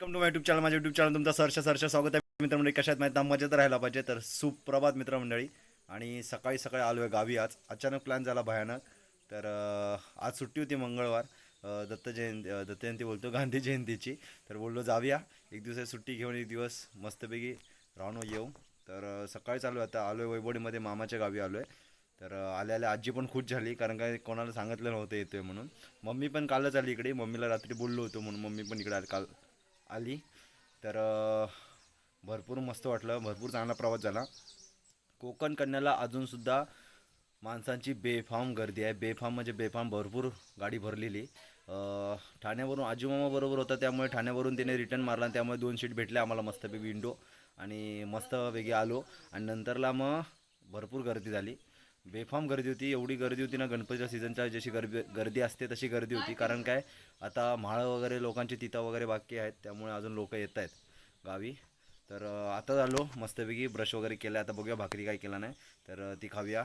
Welcome to my YouTube channel माझ्या YouTube channel तुमचं सरच्या सरच्या स्वागत आहे. मित्रमंडळी कशात माहीत मजेत राहायला पाहिजे तर सुप्रभात मित्रमंडळी. आणि सकाळी सकाळी आलो आहे गावी आज. अचानक प्लॅन झाला भयानक. तर आज सुट्टी होती मंगळवार. दत्त जयंती दत्तजयंती बोलतो गांधी जयंतीची. तर बोललो जाऊया. एक दिवस सुट्टी घेऊन एक दिवस मस्तपैकी राहून येऊ. तर सकाळी चालू आहे. आता आलो आहे वैभवडीमध्ये. मामाच्या गावी आलो आहे तर आल्या आल्या आजी पण खुश झाली कारण काय कोणाला सांगितलं नव्हतं येतोय म्हणून. मम्मी पण कालच आली इकडे. मम्मीला रात्री बोललो होतो म्हणून मम्मी पण इकडे आली. काल आली. तर भरपूर मस्त वाटलं. भरपूर चांगला प्रवास झाला. कोकण कन्याला अजूनसुद्धा माणसांची बेफाम गर्दी आहे. बेफाम म्हणजे बेफाम भरपूर गाडी भरलेली. ठाण्यावरून आजूमामा बरोबर होता त्यामुळे ठाण्यावरून त्याने रिटर्न मारला. त्यामुळे दोन सीट भेटल्या आम्हाला मस्तपैकी विंडो. आणि मस्त वेगळी आलो. आणि नंतरला मग भरपूर गर्दी झाली. बेफाम गर्दी होती एवढी गर्दी होती ना गणपतीच्या सीझनच्या जशी गर्दी गर्दी असते तशी गर्दी होती. कारण काय आता म्हाळं वगैरे लोकांची तिथं वगैरे बाकी आहेत त्यामुळे अजून लोक येत आहेत गावी. तर आता झालो मस्तपैकी ब्रश वगैरे केला आता बघूया भाकरी काय केला नाही. तर ती खाऊया.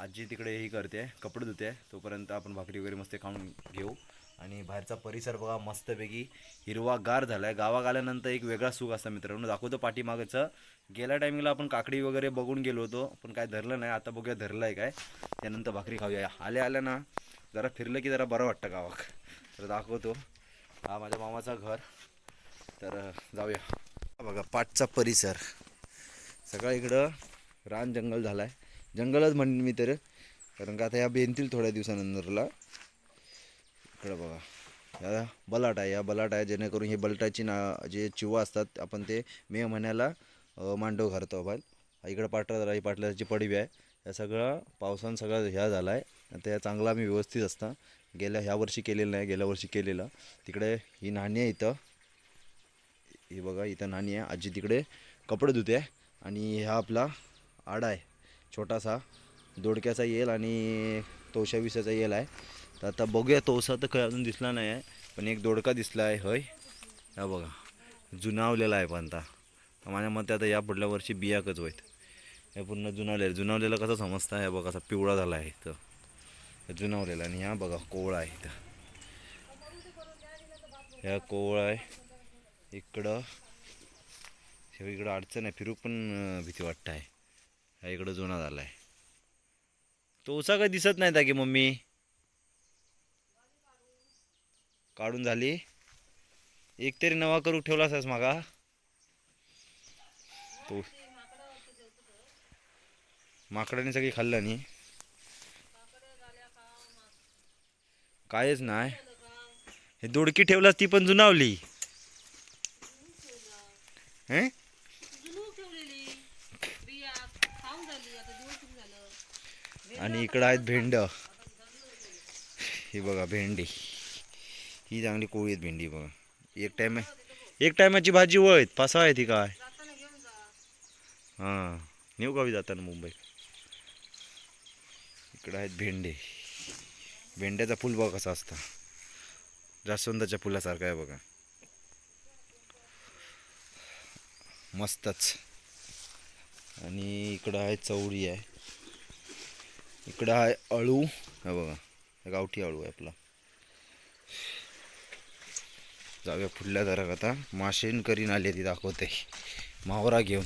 आजी तिकडे ही करते कपडे धुते. तोपर्यंत आपण भाकरी वगैरे मस्त खाऊन घेऊ. आणि बाहेरचा परिसर बघा मस्तपैकी हिरवागार झाला आहे गावात आल्यानंतर एक वेगळा सुख असता मित्रांनो. दाखवतो पाठीमागचं. गेल्या टायमिंगला आपण काकडी वगैरे बघून गेलो होतो पण काय धरलं नाही. आता बघूया धरलं आहे काय. त्यानंतर भाकरी खाऊया. आल्या आल्या ना. जरा फिरलं की जरा बरं वाटतं गावाक तर दाखवतो. हा माझ्या मामाचा घर. तर जाऊया. बघा पाठचा परिसर. सगळं इकडं रान जंगल झालं आहे जंगलच म्हणेन मी तर कारण का आता ह्या बेनतील थोड्या दिवसानंतरला इकडं बघा. या बलाट आहे या बलाट आहे जेणेकरून हे बलटाची ना जे चिवा असतात आपण ते मे महिन्याला मांडव घालतो बाल इकडं पाटला राही पाटल्याची पडवी आहे. या सगळं पावसानं सगळं ह्या झाला आहे आणि त्या चांगला आम्ही व्यवस्थित असता. गेल्या ह्या वर्षी केलेलं नाही गेल्या वर्षी केलेलं. तिकडे ही नाणी आहे इथं. ही बघा इथं नाणी आहे. आजी तिकडे कपडे धुते आणि हा आपला आडा आहे. छोटासा दोडक्याचा येल आणि तोशा विसाचा येल आहे. तर आता बघूया तोसा तर काही अजून दिसला नाही आहे पण एक दोडका दिसला आहे होय. हा बघा जुनावलेला आहे पण आता. माझ्या मते आता या पुढल्या वर्षी बियाकच होईत. हे पूर्ण जुनावलेलं जुनावलेलं कसं समजतं? आहे बघा असा पिवळा झाला आहे इथं. जुनावलेला आणि ह्या बघा कोवळा आहे इथं. ह्या कोवळा आहे. इकडं इकडं अडचण आहे. फिरू पण भीती वाटतं आहे. हा इकडं जुना झाला आहे. तो उसा काही दिसत नाही त्या की मम्मी? काढून झाली. एक तरी नवा करू ठेवला असास मागा. तो माकडाने सगळी खाल्लं नाही कायच नाही हे दोडकी ठेवलास ती पण जुनावली. हे? आणि इकडं आहेत भेंड. ही बघा भेंडी. ही चांगली कोळी आहेत भेंडी बघा. एक टाइम एक टायमाची भाजी वळत. पासा आहे ती काय? हां. नेऊ गावी जाताना मुंबई इकडं आहेत भेंडे. भेंड्याचा फुल बघा कसा असता. जास्वंदाच्या फुलासारखा आहे बघा. मस्तच. आणि इकडं आहे चवळी आहे. इकडं आहे अळू. हे बघा. गावठी अळू आहे आपला. जाऊया पुढल्या दरात. आता माशेन करीन आली ती दाखवते. मावरा घेऊन.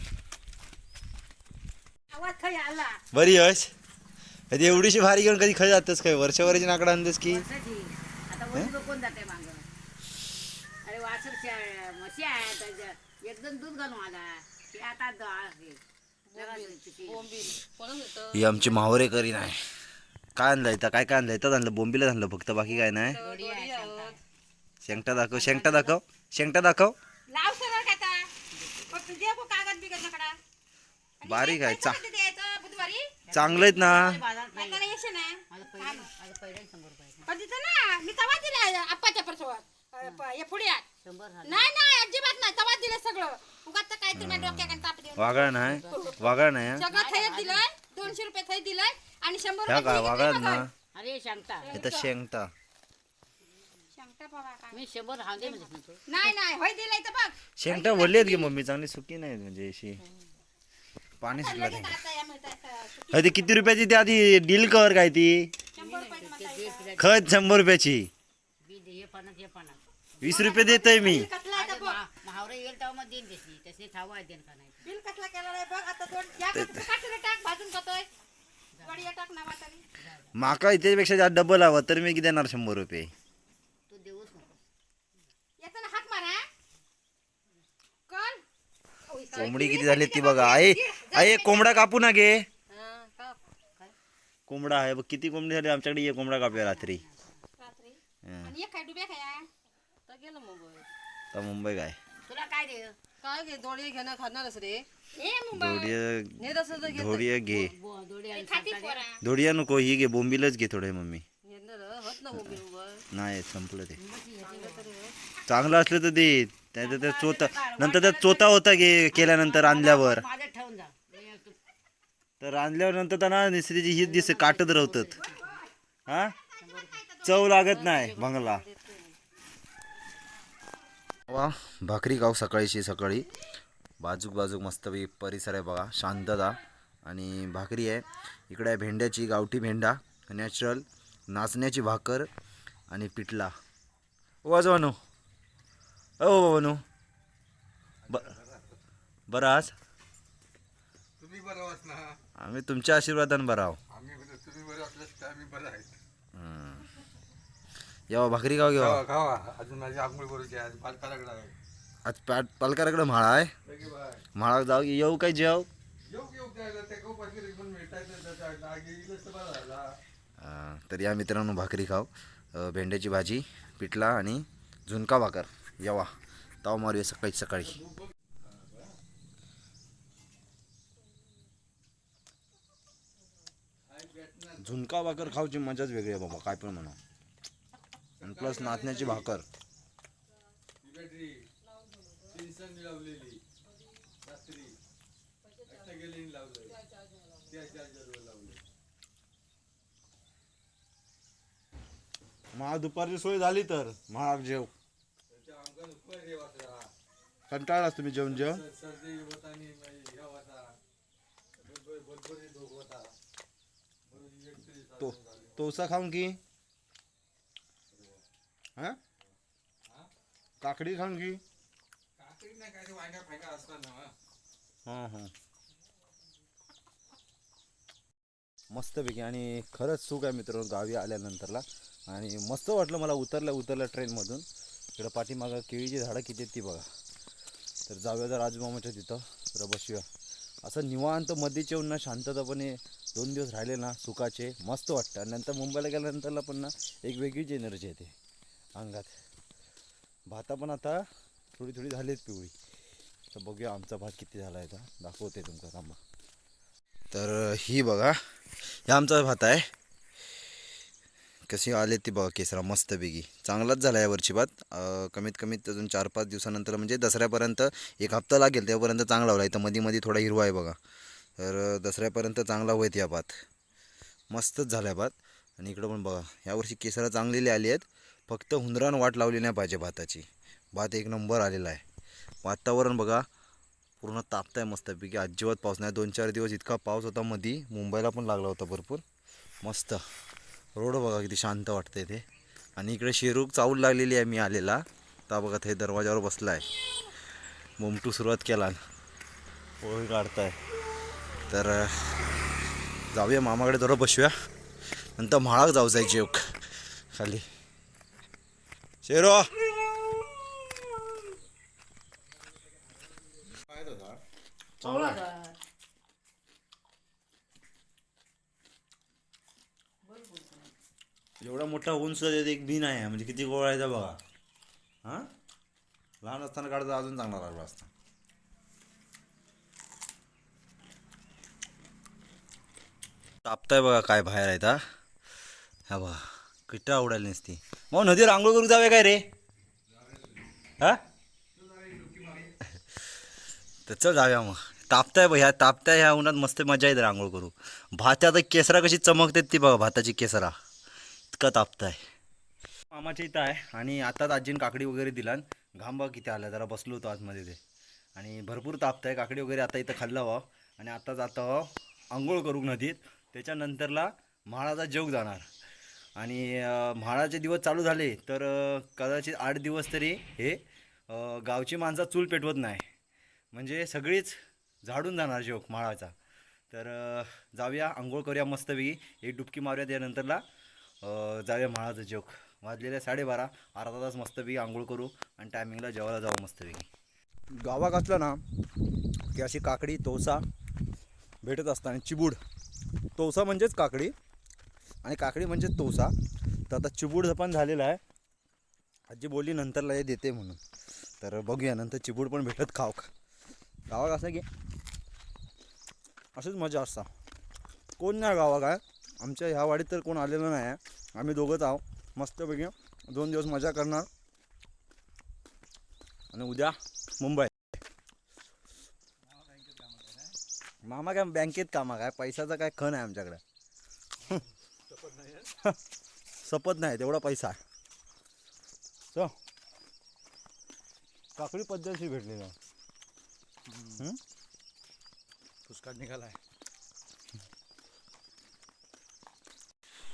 आवाज खाई आला. बरी यश कधी एवढीशी भारी घेऊन कधी खाली जातच काय? वर्षावरची नाकडं आणतेस की? हे. आमची मावरे करीन आहे. काय आणलं इथं? काय काय आणलं? इथं आणलं बोंबीला आणलं फक्त बाकी काय नाही. शेंगटा दाखव शेंगटा दाखव शेंगटा दाखव लाव सरळ का आता? फक्त दे गो कागद बिगद नकडा. आणि बारीक आहे पैसे चा कधी द्यायचं बुधवारी चांगलं आहेत ना बाजारात ना माझं पहिलं माझं पहिलं शंभर रुपये कधी तर ना मी तवा दिला आप्पाच्या परसवर हे पुढ्यात शंभर झालं नाही नाही अजिबात नाही तवा दिलं सगळं उगाच डोक्याकडे ताप वागळ नाही वागळ नाही? सगळं थैत दिलंय दोनशे रुपये थै दिलंय आणि शंभर रुपये ना. अरे इथं काय. मी शंभर राहू दे म्हणजे म्हणतो नाही नाही होय दिलंय तर बघ. शेंगटा वडली आहेत की मम्मी चांगली सुकी नाही म्हणजे अशी. पाणी सुटलं लगेच नाही आता या मिळतात, अं, अरे ती किती रुपयाची ती आधी डील कवर काय ती? शंभर रुपये मसाला. खत शंभर रुपयाची. बी दे हे पन्नास हे पन्नास वीस रुपये देतोय मी. कसला आहे तर बघ. मा- हावरे येईल तेव्हा मग देईन तशी. तसे ठावा देईन का नाही. बिल कसला केला नाही बघ. आता दोन या काठीला टाक भाजून खातोय. वडिया टाक ना वाटारी माका इथेपेक्षा जास्त डबल हवं तर मी किती देणार शंभर रुपये तू देऊच नको याचा ना हात मारा कोण कोंबडी किती झाली ती बघा. आहे आहे कोंबडा कापू ना गे. कोंबडा आहे बघ किती कोंबडी झाली आमच्याकडे ये कोंबडा कापूया रात्री. रात्री. आणि एक काय डुब्या खाया. तर गेलं मुंबई काय? तुला काय दे? काय घे दोडी घेणं खाणारच रे. ए मुंबई. धोडिया धोडिया घे. नको ही घे बोंबीलच घे थोडे मम्मी. नाही संपलं ते. चांगलं असलं तर दे. त्याचं ते चोता नंतर त्या चोता होता गे केल्यानंतर आणल्यावर. माझ्यात ठेवून जा तर आणल्यावर नंतर त्यांना निसरीची हीच दिस काटत राहतात हा? चव लागत नाही भंगला वा भाकरी गाव सकाळीची सकाळी. बाजूक बाजूक मस्त परिसर आहे बघा शांतता. आणि भाकरी आहे. इकडे आहे भेंड्याची गावठी भेंडा नॅचरल नाचण्याची भाकर आणि पिठला. वाजवानो ओ बनू ब बरं आज? तुम्ही बरं वाच ना? आम्ही तुमच्या आशीर्वादानं बरं आहो आम्ही बरं तुम्ही बरं असल्यास आम्ही बरं आहेत. यावा भाकरी गाव घेवा. खावा खावा. अजून माझी आंघोळ करूची आहे पालकालाकडे आहे आज पॅट पालकाराकडे म्हाळा आहे. लगे बाय. म्हाळा जाऊ येऊ काय जेव? येऊ की येऊ द्यायला ते गहू पाकिरी पण मिळतात लागे इलंच तर बरं झाला. अं, तर या मित्रांनो भाकरी खाव अं, भेंड्याची भाजी पिठला आणि झुणका भाकर. यावा ताव मारूया सकाळी सकाळी. झुणका भाकर खाऊची मजाच वेगळी आहे बाबा काय पण म्हणा. आणि प्लस नाचण्याची भाकर. महा दुपारची सोय झाली तर महाग जेव त्याच्या आमका नुकसान रे वाचला कंटाळलास तुम्ही जेवण जेवण तो. तोसा खाऊन की? हा? काकडी खाऊन की? काकडी नाही काय ते वांगा फायका असतात ना. हां हां. मस्तपैकी आणि खरंच सुख आहे मित्रांनो गावी आल्यानंतरला. आणि मस्त वाटलं मला उतरल्या उतरल्या ट्रेनमधून इकडं पाठीमागं केळीची झाडं किती आहेत ती बघा. तर जाऊया जर राजमामाच्या तिथं. तर बसूया. असं निवांत मध्येच येऊन ना शांततापणे दोन दिवस राहिले ना सुखाचे मस्त वाटतं. आणि नंतर मुंबईला गेल्यानंतरला पण ना एक वेगळीच एनर्जी येते. अंगात. भाता पण आता थोडी थोडी झालीत पिवळी. तर बघूया आमचा भात किती झाला आहे तर दाखवते तुमका थांबा. तर ही बघा हे आमचा भात आहे. कशी आले ती बघा केसरा मस्तपैकी. चांगलाच झाला यावरची भात कमीत कमीत अजून चार पाच दिवसानंतर म्हणजे दसऱ्यापर्यंत एक हप्ता लागेल तेव्हापर्यंत चांगला होईल. तर मध्ये मध्ये थोडा हिरवा आहे बघा. तर दसऱ्यापर्यंत चांगला होईत या भात मस्तच झाला आहे भात आणि इकडं पण बघा यावर्षी केसरा चांगलेली आली आहेत. फक्त हुंदरान वाट लावली नाही पाहिजे भाताची. भात एक नंबर आलेला आहे. वातावरण बघा पूर्ण तापत आहे मस्तपैकी. अजिबात पाऊस नाही. दोन चार दिवस इतका पाऊस होता मधी. मुंबईला पण लागला होता भरपूर. मस्त. रोड बघा किती शांत वाटतं इथे आणि इकडे शेरूक चावूल लागलेली आहे मी आलेला. आता बघा ते दरवाजावर बसला आहे मोमटू सुरुवात केला. पोळी काढताय. तर जाऊया मामाकडे जरा बसूया. नंतर म्हाळाक जाऊ जाय खाली. शेरो! एवढा एक बी आहे म्हणजे किती गोळा आहे बघा. हां? लहान असताना काढता अजून चांगला लागला असता. तापताय बघा काय बाहेर आहे ता. हा बघा किट्टा आवडायला नसती. मग नदीवर आंघोळ करू जावे काय रे? हा? तर चल जाऊया मग. तापताय बघ ह्या तापताय ह्या उन्हात मस्त मजा येते आंघोळ करू. भात आता केसरा कशी चमकते ती बघा भाताची केसरा. इतका तापताय. मामाच्या इथं आहे आणि आताच आजीन काकडी वगैरे दिला घाम किती आला जरा बसलो होतो आतमध्ये ते. आणि भरपूर तापत आहे काकडी वगैरे आता इथं खाल्ला व्हा आणि आता जाता आंघोळ करू नदीत. त्याच्यानंतरला म्हाळाचा जेव जाणार. आणि म्हाळाचे दिवस चालू झाले तर कदाचित आठ दिवस तरी हे गावची माणसं चूल पेटवत नाही. म्हणजे सगळीच झाडून जाणार जोक म्हाळाचा. तर जाऊया आंघोळ करूया मस्तपैकी. एक डुबकी मारूया त्यानंतरला जाऊया माळाचं जोक. वाजलेल्या साडेबारा अर्धा तास मस्तपैकी आंघोळ करू आणि टायमिंगला जेवायला जाऊ मस्तपैकी. गावात असलं ना की अशी काकडी तोसा भेटत असतं आणि चिबूड. तोसा म्हणजेच काकडी आणि काकडी म्हणजेच तोसा. तर आता चिबूड पण झालेला आहे. आजी बोलली नंतरला हे देते म्हणून. तर बघूया नंतर चिबूड पण भेटत खाऊ. गावात असं की अशीच मजा असता. कोण नाही गावा काय आमच्या ह्या वाडीत तर कोण आलेलं नाही आहे. आम्ही दोघंच आहो मस्तपैकी दोन दिवस मजा करणार. आणि उद्या मुंबई. मामा काय बँकेत कामा काय? पैशाचा काय खण आहे आमच्याकडे. सपत नाही तेवढा पैसा आहे. चल. काकडी पद्धतशी भेटलेली आहे? पुष्काळ निघालाय.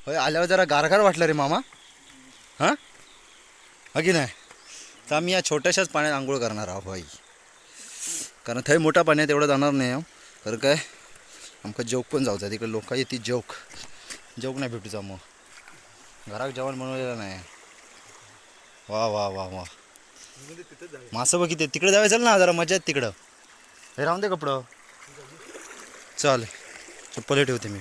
होय आल्यावर जरा गारगार वाटलं रे मामा. हां? हा की नाही? तर आम्ही या छोट्याशाच पाण्यात आंघोळ करणार आहोत भाई कारण थंय मोठा पाण्यात तेवढं जाणार नाही आहो तर काय? आमकां जेवक पण जाऊचा तिकडे लोक येते जेवक जेवक नाही भेटूचा मग. घरात जेवण बनवलेलं नाही. वा वा वा वा. मासं बघ किती तिकडे जावे चल ना जरा मजा आहेत तिकडं. हे राहून दे कपडं. चालेल चप्पल ठेवते मी.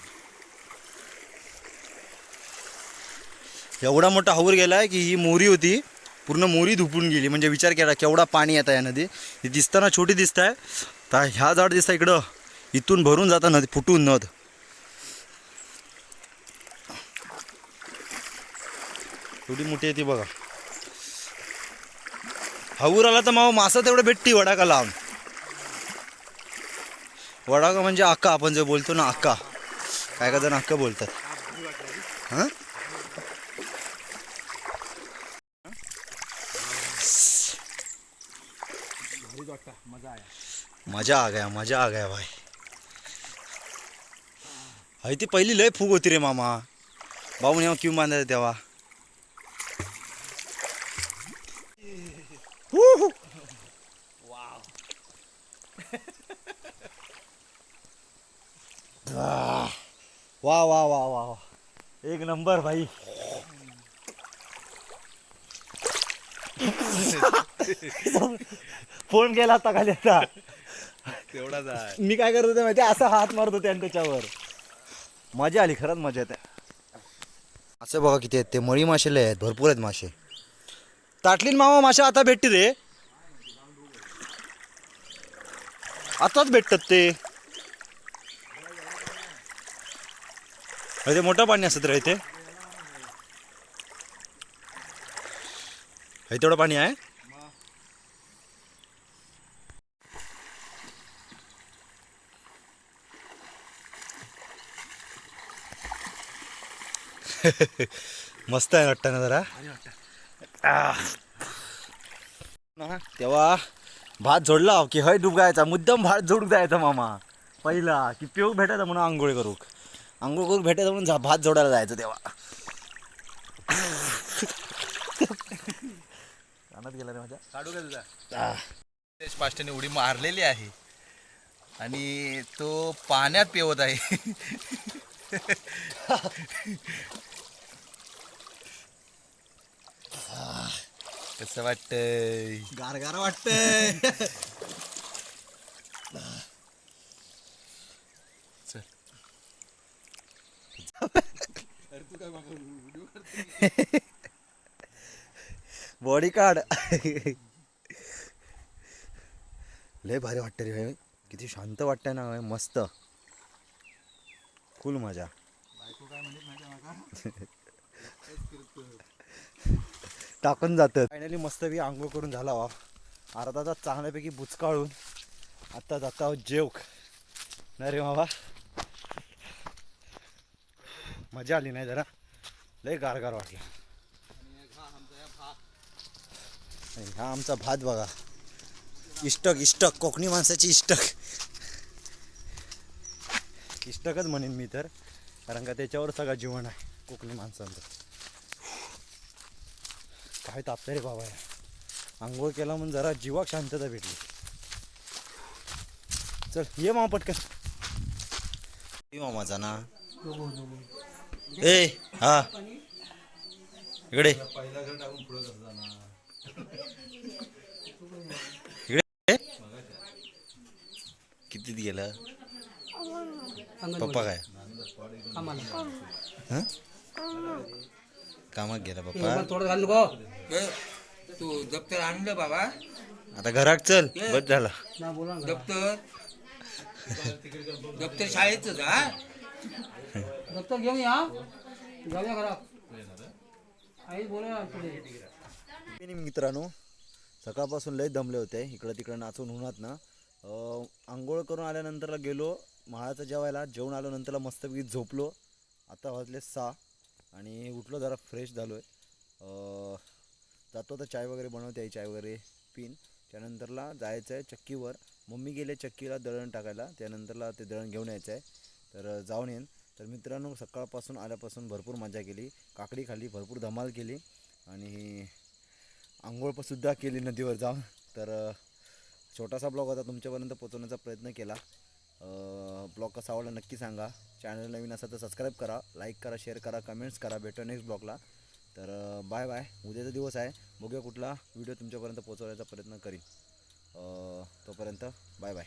एवढा मोठा हवूर गेला आहे की ही मोरी होती. पूर्ण मोरी धुपून गेली. म्हणजे विचार केला केवढा पाणी येतं या नदी ही दिसताना छोटी दिसत आहे तर ह्या झाड दिसतं इकडं. इथून भरून जातं नदी फुटून नद. एवढी मोठी येते बघा. हाऊर आला तर मावा मासा तेवढं भेटती वडाका लांब वडाका म्हणजे अक्का आपण जे बोलतो ना अक्का काय का जण अक्का बोलतात. हां? मजा आ गया मजा आ गया भाई। हाय ती पहिली लय फूग होती रे मामा। भाऊ जेव्हा क्यू बांधायचं तेव्हा. वाह. वा वा वा वा वा एक नंबर भाई। फोन केला होता खाली आता. तेवढाच आहे. मी काय करत होते माहिती? असा हात मारत होते आणि त्याच्यावर. मजा आली खरंच मजा येते. असं बघा किती आहेत ते मळी मासे लय आहेत भरपूर आहेत मासे. ताटलीन मामा मासे आता भेटते रे आताच भेटतात ते. अरे ते मोठं पाणी असत रे इथे. हे तेवढं पाणी आहे? मस्त आहे वाटतं ना जरा. ना, तेव्हा भात जोडला की हय डुबगायचा मुद्दाम भात जोडूक जायचा मामा. पहिला की पिऊक भेटायचा म्हणून आंघोळ करूक. आंघोळ करूक भेटायचं म्हणून भात जोडायला जायचं तेव्हा. कानात गेला रे माझ्या. काढू का तुझा? आह. देशपाष्ट्याने उडी मारलेली आहे. आणि तो पाण्यात पेवत आहे. कसं वाटतंय? गार गार वाटतंय. चल बॉडी कार्ड लय भारी वाटतं रे हे. किती शांत वाटतंय ना हे. मस्त. फुल मजा. टाकून जातं फायनली मस्त आंघोळ करून झाला वा अर्धा तास चांगल्यापैकी बुचकाळून आता जाता आहोत जेवक. नाही रे बाबा मजा आली नाही जरा. लय गारगार वाटलं. आणि हा आमचा भात बघा. इष्टक इष्टक कोकणी माणसाची इष्टक. इष्टकच म्हणेन मी तर कारण का त्याच्यावर सगळं जीवन आहे कोकणी माणसांचं. काय तापतं रे बाबा आंघोळ केला म्हणून जरा जीवाक शांतता भेटली. चल ये मामा पटकन. ये मामाचा ना. ए हा इकडे पहिला घर टाकून पुढं कसं जाणार इकडे. कितीत गेलं पप्पा काय? हं? कामात गेला पप्पा? तू दप्तर आणलं बाबा. आता घरात चल बस झाला. दप्तर. दप्तर शाळेच हा? दप्तर घेऊन या. जाऊया घरात. आई बोला मित्रांनो. सकाळपासून लय दमले होते. इकडं तिकडं नाचून उन्हात ना. आंघोळ करून आल्यानंतरला गेलो. महाळाचं जेवायला जेवण आलो नंतरला मस्तपैकी झोपलो. आता वाजले सहा आणि उठलो जरा फ्रेश झालो आहे जातो तर चाय वगैरे बनवते आई चाय वगैरे पिन. त्यानंतरला जायचं आहे चक्कीवर. मम्मी गेले चक्कीला दळण टाकायला. त्यानंतरला ते दळण घेऊन यायचं आहे तर जाऊन येईन. तर मित्रांनो सकाळपासून आल्यापासून भरपूर मजा केली. काकडी खाल्ली भरपूर धमाल केली. आणि आंघोळ सुद्धा केली नदीवर जाऊन. तर छोटासा ब्लॉग होता तुमच्यापर्यंत पोचवण्याचा प्रयत्न केला. ब्लॉग कसा आवडला नक्की सांगा. चॅनल नवीन असा तर सबस्क्राईब करा लाईक करा शेअर करा कमेंट्स करा. भेटू नेक्स्ट ब्लॉगला. तर बाय बाय उद्याचा दिवस आहे. बघूया कुठला व्हिडिओ तुमच्यापर्यंत पोचवण्याचा प्रयत्न करीन. तोपर्यंत बाय बाय